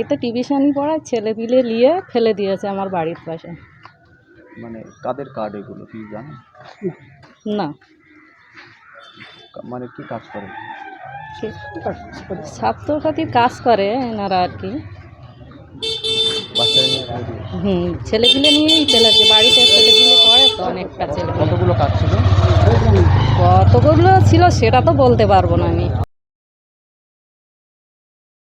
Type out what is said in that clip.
বাড়িতে টিউশনি পড়ায় ছেলে পিলে নিয়ে ফেলে দিয়েছে আমার বাড়ির পাশে। মানে কাদের কার্ড এগুলো কি জানেন না। মানে কি কাজ করে? ছাত্রসাথীর কাজ করে এনারা আর কি। হুম ছেলেপিলে নিয়েই ফেলেছে বাড়িতে ছেলেপিলে পড়ে তো অনেকটা ছেলে কতগুলো কাজ ছিল? কতগুলো ছিল সেটা তো বলতে পারব না আমি।